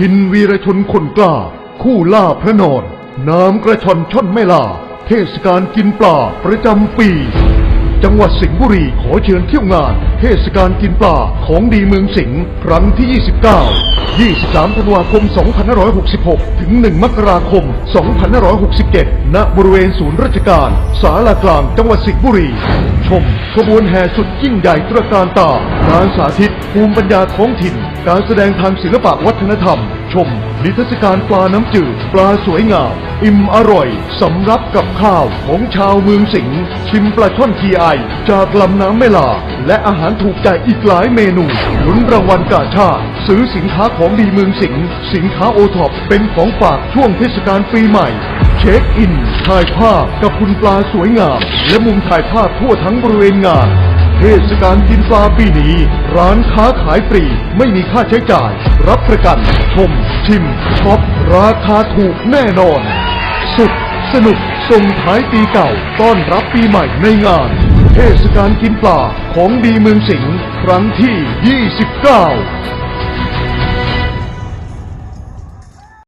ทินวีรชนคนกล้า คู่ล่าพระนอน น้ำกระชอนช่อนไม่ลา เทศกาลกินปลาประจำปี จังหวัดสิงห์บุรีขอเชิญเที่ยวงาน เทศกาลกินปลาของดีเมืองสิงห์ครั้งที่ 29 23ธันวาคม 2566 ถึง 1 มกราคม 2567 ณ บริเวณศูนย์ราชการ สาลากลางจังหวัดสิงห์บุรี ชมขบวนแห่สุดยิ่งใหญ่ตระการตาการสาธิตภูมิปัญญาท้องถิ่น การแสดงทางศิลปะวัฒนธรรม ชมนิทรรศการปลาน้ำจืด ปลาสวยงาม อิ่มอร่อยสำรับกับข้าวของชาวเมืองสิงห์ชิมปลาช่อนทีไอจากลำน้ำแม่ลา และอาหารถูกใจอีกหลายเมนูลุ้นรางวัลกาชาติซื้อสินค้าของดีเมืองสิงห์สินค้าโอท็อปเป็นของฝากช่วงเทศกาลปีใหม่ เช็คอินถ่ายภาพกับคุณปลาสวยงาม และมุมถ่ายภาพทั่วทั้งบริเวณงานเทศกาลกินปลาปีนี้ ร้านค้าขายฟรีไม่มีค่าใช้จ่าย รับประกัน ชม ชิมช็อปราคาถูกแน่นอน สุดสนุกส่งท้ายปีเก่า ต้อนรับปีใหม่ในงาน เทศกาลกินปลาของดีเมืองสิงห์ครั้งที่ 29